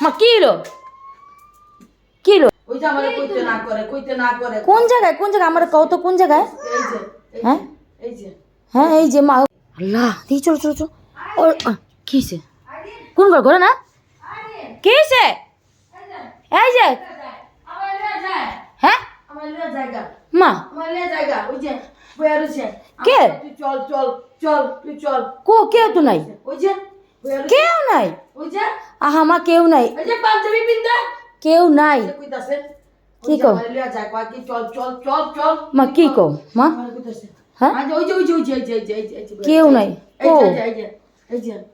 মা কি এলো কি এলো ওই যে আমার কইতে না করে কইতে না করে। কোন জায়গায় কোন জায়গায়? আমার কত কোন জায়গায়? এই যে এই হ্যাঁ? হ্যাঁ এই যে মা। আল্লাহ দেখি চলো চলো চলো। ও কি হয়েছে কোন ঘর ঘরে না? কি হয়েছে এই যে। আমার লিয়ে যায় হ্যাঁ? আমার লিয়ে জায়গা মা। আমার লিয়ে জায়গা ওই যে বইয়া রয়েছে কে? চল চল চল তুই চল। কো কেউ তো নাই। কেউ নাই। ওই যে। আহা মা কেউ নাই কেউ নাই কি কি চল চল চল চল মা কি কো মা হ্যাঁ কেউ নাই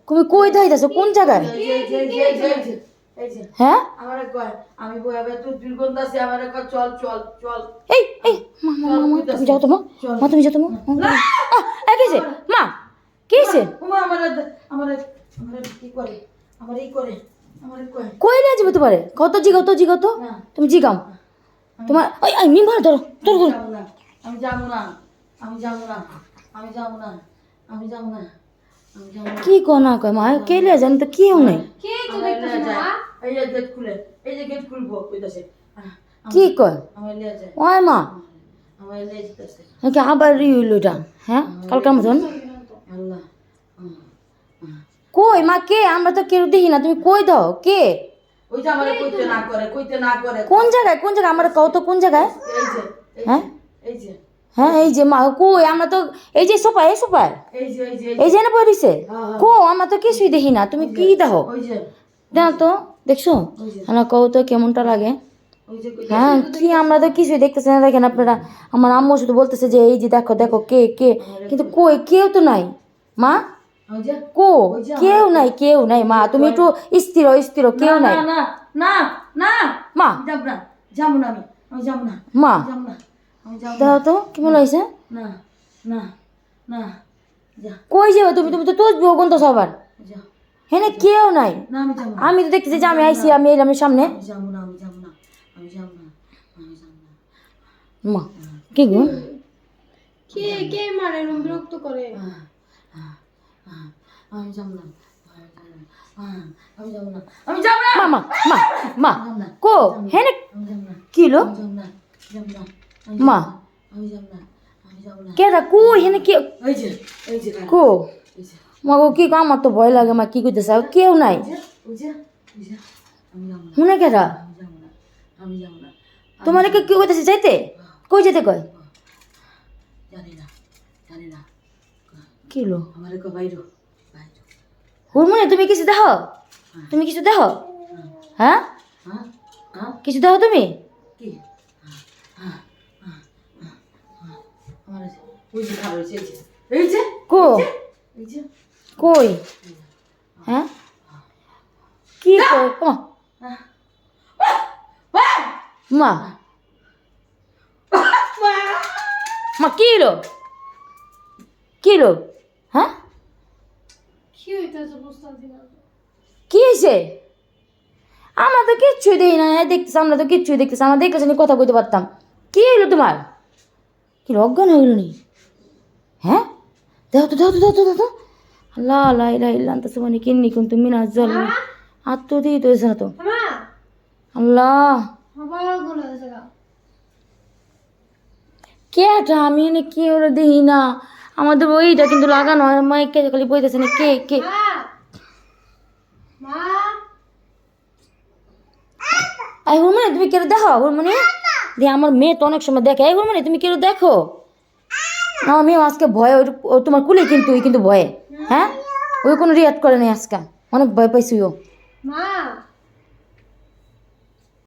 তুমি কই দাইতাছো কোন জায়গায় হ্যাঁ আমি দুর্গন্ধ আছে চল চল চল এই এই মা মা মা, মা তুমি যাও তো মা মা তুমি যাও তো মা মা। এই কি মা আমারে আমারে কি করে আমারে এই করে আমারে কই নিয়ে যাবে তোমারে? কত জিগাও তো জিগাও তো? না। তুমি জিগাও। তোমার ওই ওই মিম ভালো ধরো ধরো না আমি যাব না আমি যাব না আমি যাব না আমি যাব না আমি যাব না। কি কো না কয় মা? কে লিয়ে জানি তো কেউ নাই লিয়ে যায়। এই যে গেট খুলে এই যে গেট খুলবো কইতাছে। কি কয়? আমার যায়। ওই মা। আমার লিয়ে যেতেছে নাকি আবার এটা হ্যাঁ? কালকার মতন আল্লাহ। কই মা কে? আমরা তো কেউ দেখি না তুমি কই দাও? কে? ওই যে আমারে কইতে না করে কইতে না করে। কোন জায়গায় কোন জায়গায়? আমরা কত কোন জায়গায়? হ্যাঁ? এই যে। হ্যাঁ এই যে মা কই? আমরা তো এই যে সোফায় এই সোফায় এই যে এই যে না পড়িছে হ্যাঁ, হ্যাঁ। কো আমরা তো কিছুই দেখি না তুমি কি দেখো ওই দেখো তো দেখছ? ওই যে। আমরা কও তো কেমনটা লাগে। হ্যাঁ কি আমরা তো কিছুই দেখতেছি না দেখেন আপনারা। আমার আম্মু শুধু বলতেছে যে এই যে দেখো দেখো কে কে? কিন্তু কই কেউ তো নাই। মা? কো কেউ নাই কেউ নাই মা তুমি একটু স্থির স্থির কেউ নাই। না না না না মা। যাব না যাব না আমি আমি যাব না মা। যাব না আমি যাব না। দাও তো কেমন লাগছে না না না কই যাবে তুমি তুমি তো তোর গন্ত সবার। যা হ্যাঁ কেউ নাই। না আমি যাব না। আমি তো দেখতেছি যে আমি আইসি আমি এলাম সামনে। মা কি গো? কে কে মারে বিরক্ত করে? আহ, আমি যাব না আমি যাব না মা মা মা কো হ্যাঁ আমি যাব না কি লো আমি যাব না যাব না আমি মা কেডা কে ওই যে কো মা গো কি কো আমার তো ভয় লাগে মা কি কইতেছে কেউ নাই ওই যে ওই যে আমি যাব না শুনে কেডা তোমার কি কি কইতেছে যাইতে কই যেতে কয় জানি না জানি না কি লো আমার কো বাইরো হুরমুনি তুমি কিছু দেখো তুমি কিছু দেখো হ্যাঁ। হ্যাঁ? হ্যাঁ। কিছু দেখো তুমি? হ্যাঁ। হ্যাঁ। হ্যাঁ। হ্যাঁ। কই? হ্যাঁ। কি! মা! মা! কি লো কি হ্যাঁ? কি হয়েছে? আমরা তো কিচ্ছুই দেখি না হ্যাঁ দেখতেছি আমরা তো কিচ্ছুই দেখতেছি আমরা দেখতেছি কথা কইতে পারতাম। কি হইল তোমার? কি অজ্ঞান হয়ে গেল নি? হ্যাঁ? দেখো তো দেখো তো দেখো তো আল্লাহ আল্লাহ ইলা ইল্লা আনতা সুবহানাকা কিন্নি কুনতু মিনাজ জালিমিন আর তো দিই তো না তো। আল্লাহ। কেটা আমি এনে কে ওরা দেখি না? আমাদের ওইটা কিন্তু লাগানো মাইকে খালি বইতেছে না কে কে? এই হুরমনি তুমি কেউ দেখো হুরমনি? দিয়ে আমার মেয়ে তো অনেক সময় দেখে। এই হুরমনি তুমি কেউ দেখো? আমার মেয়ে আজকে ভয়ে ওর- ও তোমার কুলে কিন্তু ওই কিন্তু ভয়ে। হ্যাঁ? ওই কোনো রিয়াক্ট করে নাই আজকে। অনেক ভয় পাইছি ও। মা।